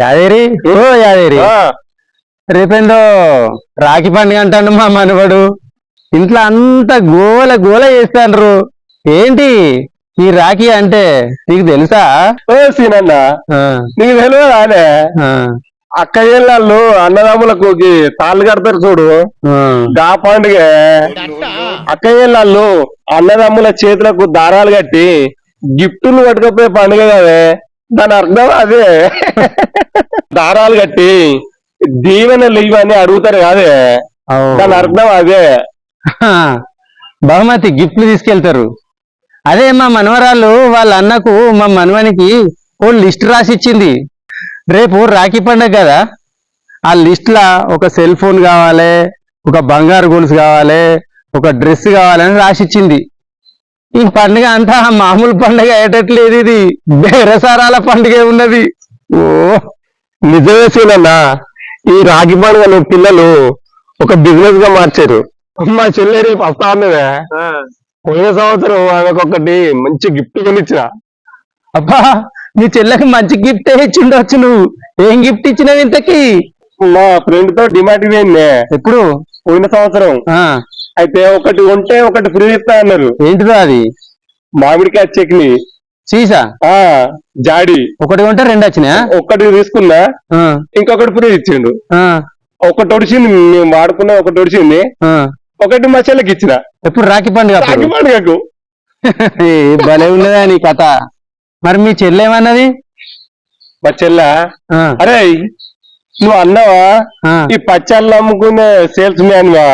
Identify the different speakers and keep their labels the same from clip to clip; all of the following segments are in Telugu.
Speaker 1: యాదేరి ఓ యాదేరి రేపేందో రాఖీ పండుగ అంటాడు మా మనవడు. ఇంట్లో అంత గోల గోల చేస్తాండ్రు. ఏంటి ఈ రాఖీ అంటే నీకు తెలుసా?
Speaker 2: ఓ సీనన్న నీకు తెలియదానే? అక్క ఏళ్ళు అన్నదమ్ములకు తాళ్ళు కడతారు చూడు. గా పండుగ. అక్క ఏళ్ళు అన్నదమ్ముల చేతులకు దారాలు కట్టి గిఫ్టులు పట్టుకపోయే పండుగ కదే. దాని అర్థం అదే. దారాలు కట్టి దీవెనలు ఇవన్నీ అడుగుతారు కాదే. దాని అర్థం అదే.
Speaker 1: బహుమతి గిఫ్ట్లు తీసుకెళ్తారు. అదే మా మనవరాలు వాళ్ళ అన్నకు మా మనవనికి ఓ లిస్ట్ రాసి ఇచ్చింది రేపు రాఖీ పండుగ కదా. ఆ లిస్ట్ లా ఒక సెల్ ఫోన్ కావాలి ఒక బంగారు గొలుసు కావాలి ఒక డ్రెస్ కావాలని రాసి ఇచ్చింది ఈ పండుగ అంతా మామూలు పండుగ అయ్యేటట్లేదు ఇది. బేరసారాల పండుగ ఉన్నది.
Speaker 2: ఓ. నిజమే సీనన్నా ఈ రాగి పండుగను పిల్లలు ఒక బిజినెస్గా మార్చారు. మా చెల్లె రేపు వస్తా ఉన్నదే పోయిన సంవత్సరం ఆమెకు ఒకటి మంచి గిఫ్ట్ కొనిచ్చిన.
Speaker 1: అబ్బా నీ చెల్లెకి మంచి గిఫ్ట్ ఇచ్చిండొచ్చు నువ్వు. ఏం గిఫ్ట్ ఇచ్చినావు ఇంతకి?
Speaker 2: మా ఫ్రెండ్తో డిమాండ్ పోయింది.
Speaker 1: ఎప్పుడు?
Speaker 2: పోయిన సంవత్సరం.
Speaker 1: ఆ.
Speaker 2: అయితే ఒకటి ఉంటే ఒకటి ఫ్రీ ఇస్తా అన్నారు.
Speaker 1: ఏంటిదో అది?
Speaker 2: మామిడికాయ చట్నీ.
Speaker 1: సీసా
Speaker 2: ఆ జాడి.
Speaker 1: ఒకటి ఉంటే రెండు వచ్చినా
Speaker 2: ఒక్కటి తీసుకున్నా ఇంకొకటి ఫ్రీ ఇచ్చిండు. ఒకటి ఒడిచింది మేము వాడుకున్న ఒకటి ఒడిచింది. ఒకటి మా చెల్లెకి ఇచ్చిన.
Speaker 1: ఎప్పుడు రాఖీ పండుగ?
Speaker 2: రాగి పండుగకు.
Speaker 1: ఏ, భలే ఉన్నదా నీ కథ. మరి మీ చెల్లెమన్నది
Speaker 2: మా చెల్ల? అరే నువ్వు అన్నావా. ఈ పచ్చళ్ళు అమ్ముకునే సేల్స్ మ్యాన్ వా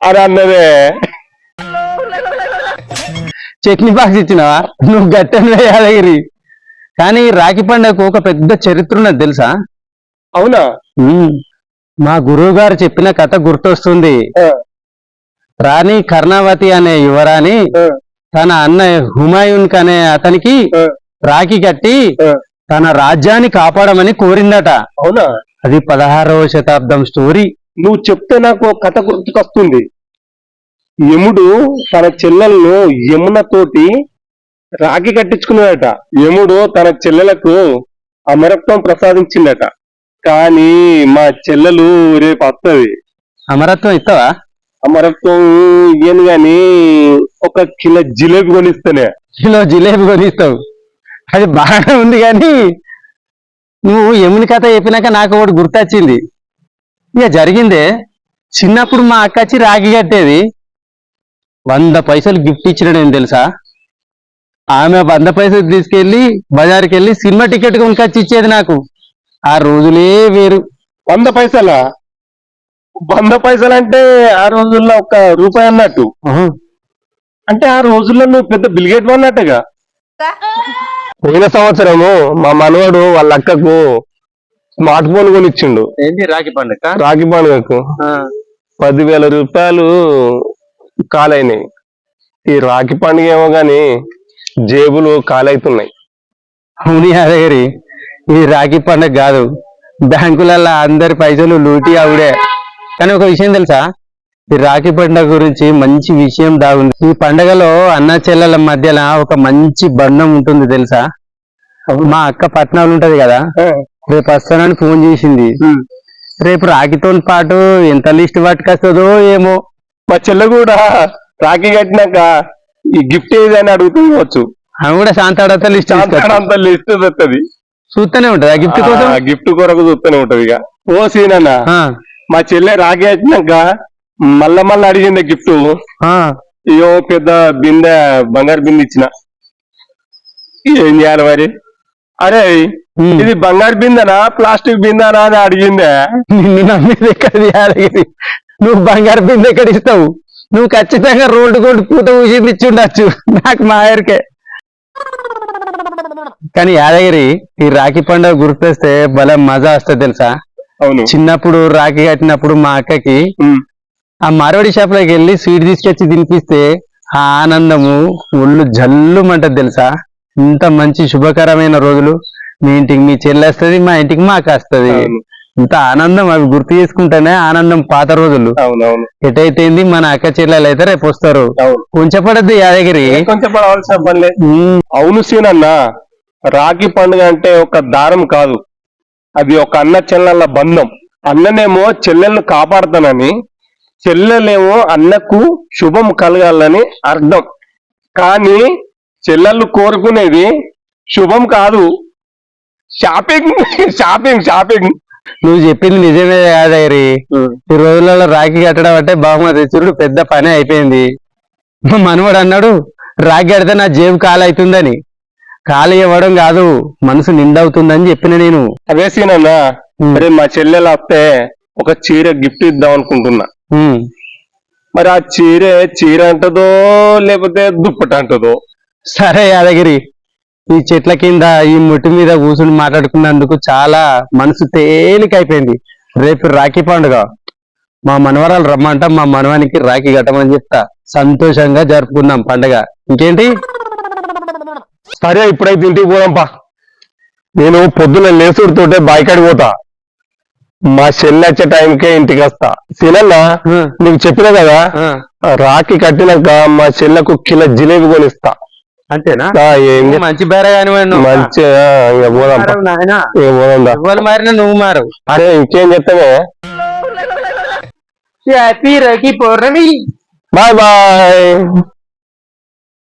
Speaker 2: అని అన్నదే.
Speaker 1: చట్నీ బాక్స్ ఇచ్చినావా? నువ్వు గట్టని యాదగిరి. కానీ రాఖీ పండుగకు ఒక పెద్ద చరిత్ర ఉన్నది తెలుసా?
Speaker 2: అవునా?
Speaker 1: మా గురువు గారు చెప్పిన కథ గుర్తొస్తుంది. రాణి కర్ణావతి అనే యువరాణి తన అన్న హుమాయూన్ అనే అతనికి రాఖీ కట్టి. తన రాజ్యాన్ని కాపాడమని కోరిందట.
Speaker 2: అవునా?
Speaker 1: అది పదహారవ శతాబ్దం స్టోరీ.
Speaker 2: నువ్వు చెప్తే నాకు కథ గుర్తుకొస్తుంది. యముడు తన చెల్లెలను యమున తోటి రాఖీ కట్టించుకున్నాడట. యముడు తన చెల్లెలకు అమరత్వం ప్రసాదించిందట కానీ మా చెల్లెలు రేపు వస్తుంది
Speaker 1: అమరత్వం ఇస్తావా
Speaker 2: అమరత్వం ఇయ్యను గాని ఒక కిలో జిలేబీ కొనిస్తేనే.
Speaker 1: కిలో జిలేబీ కొనిస్తావు. అది బాగానే ఉంది కానీ నువ్వు యముని కథ చెప్పినాక నాకు ఒకటి గుర్తొచ్చింది. ఇక జరిగిందే చిన్నప్పుడు మా అక్క వచ్చి రాఖీ కట్టేది. వంద పైసలు గిఫ్ట్ ఇచ్చిన నేను తెలుసా? ఆమె వంద పైసలు తీసుకెళ్ళి బజార్కి వెళ్ళి సినిమా టికెట్ కొనుకొచ్చి ఇచ్చేది నాకు. ఆ రోజులే వేరు.
Speaker 2: వంద పైసలా? వంద పైసలు అంటే ఆ రోజుల్లో ఒక రూపాయి అన్నట్టు. అంటే ఆ రోజుల్లో నువ్వు పెద్ద బిల్గేట్ అన్నట్టుగా పోయిన సంవత్సరము మా మనవడు వాళ్ళ అక్కకు స్మార్ట్ ఫోన్ కొనిచ్చిండు.
Speaker 1: ఏంటి రాఖీ పండుగ?
Speaker 2: రాఖీ పండుగకు. పదివేల రూపాయలు కాలైనాయి. ఈ రాఖీ పండుగ ఏమో గాని జేబులు కాలైతున్నాయి.
Speaker 1: అవును యాదగిరి ఈ రాఖీ పండుగ కాదు. బ్యాంకులలో అందరి పైసలు లూటి ఆవిడే. కానీ ఒక విషయం తెలుసా? ఈ రాఖీ పండుగ గురించి మంచి విషయం దాగుంది. ఈ పండుగలో అన్న చెల్లెల మధ్యలో ఒక మంచి బంధం ఉంటుంది తెలుసా? మా అక్క పట్నాలు ఉంటది కదా? రేపు వస్తానని ఫోన్ చేసింది. రేపు రాఖీతో పాటు ఎంత లిస్ట్ పట్టుకొస్తుందో ఏమో.
Speaker 2: మా చెల్లె కూడా రాఖీ కట్టినాక ఈ గిఫ్ట్ ఏది అని అడుగుతుండవచ్చు
Speaker 1: ఆమె కూడా శాంతాడత లిస్ట్
Speaker 2: అంత లిస్ట్ వస్తుంది
Speaker 1: చూస్తూనే ఉంటది. ఆ గిఫ్ట్ కోసం?
Speaker 2: గిఫ్ట్ కొరకు చూస్తూనే ఉంటది ఇక. ఓ సీనన్న
Speaker 1: ఆ,
Speaker 2: మా చెల్లె రాఖీ కట్టినాక మళ్ళా మళ్ళా అడిగింది గిఫ్ట్
Speaker 1: ఆ,
Speaker 2: అయ్యో పెద్ద బిందె బంగారు బిందె ఇచ్చిన. ఏం చేయాలి మరి? అరే
Speaker 1: ఉమ్.
Speaker 2: ఇది బంగారు బిందెనా ప్లాస్టిక్ బిందెనా అని అడిగిందే.
Speaker 1: నిన్ను నమ్మేది ఎక్కడ నువ్వు బంగారు బిందె ఎక్కడ ఇస్తావు? నువ్వు ఖచ్చితంగా రోడ్డు కొట్టి పూత ఊసింది ఇచ్చి ఉండొచ్చు నాకు మా ఆయనకే. కానీ యాదగిరి ఈ రాఖీ పండుగ గుర్తొస్తే భలే మజా వస్తుంది తెలుసా?
Speaker 2: అవును.
Speaker 1: చిన్నప్పుడు రాఖీ కట్టినప్పుడు మా అక్కకి. ఆ మార్వాడి షాప్లోకి వెళ్ళి స్వీట్ తీసుకొచ్చి తినిపిస్తే ఆ ఆనందము ఒళ్ళు జల్లుమంటది తెలుసా? ఇంత మంచి శుభకరమైన రోజులు మీ ఇంటికి మీ చెల్లి వస్తుంది మా ఇంటికి మాకు వస్తుంది. ఇంత ఆనందం అవి గుర్తు చేసుకుంటేనే ఆనందం పాత రోజులు.
Speaker 2: అవునవును.
Speaker 1: ఎటైతేంది? మన అక్క చెల్లెలు అయితే రేపు వస్తారు.
Speaker 2: అవును.
Speaker 1: ఉంచపడద్దు యాదగిరి.
Speaker 2: కొంచెం పడవలసిన పని అవును సీనన్న రాఖీ పండుగ అంటే ఒక దారం కాదు. అది ఒక అన్న చెల్లెళ్ళ బంధం. అన్ననేమో చెల్లెల్ని కాపాడుతానని చెల్లెలేమో అన్నకు శుభం కలగాలని అర్థం. కానీ చెల్లెళ్ళు కోరుకునేది శుభం కాదు. Shopping shopping shopping.
Speaker 1: నువ్వు చెప్పింది నిజమే కాదయ్యి ఈ రోజులలో రాఖీ కట్టడం అంటే బహుమతి. ఇచ్చుడు పెద్ద పని అయిపోయింది. మనవడు అన్నాడు రాఖీ కడితే నా జేబు కాలు అవుతుందని ఖాళీ ఇవ్వడం కాదు మనసు నిండవుతుందని చెప్పిన నేను.
Speaker 2: అదే సీనన్నా. మరి మా చెల్లెలు వస్తే ఒక చీర గిఫ్ట్ ఇద్దాం అనుకుంటున్నా. మరి ఆ చీర చీర అంటదో లేకపోతే దుప్పటి అంటదో?
Speaker 1: సరే యాదగిరి ఈ చెట్ల కింద ఈ ముట్టి మీద కూర్చుని మాట్లాడుకున్నందుకు చాలా మనసు తేలికైపోయింది. రేపు రాఖీ పండుగ. మా మనవరాలు రమ్మంట మా మనవానికి రాఖీ కట్టమని చెప్తా. సంతోషంగా జరుపుకుందాం పండుగ. ఇంకేంటి?
Speaker 2: సరే ఇప్పుడైతే ఇంటికి పోదాంపా నేను పొద్దున్న లేసుడితోటే బాయికాడికి పోతా. మా చెల్లి వచ్చే టైంకే ఇంటికి వస్తా.
Speaker 1: ఆ,
Speaker 2: నీకు చెప్పినా కదా? రాఖీ కట్టినాక మా చెల్లకు కిలో జిలేబీ కొనిస్తా.
Speaker 1: అంతేనా? మంచి బేర
Speaker 2: మంచిగా
Speaker 1: మారినా నువ్వు మారు
Speaker 2: అరే ఇంకేం చెప్తామే
Speaker 1: happy Rakhi Pournami.
Speaker 2: Bye bye.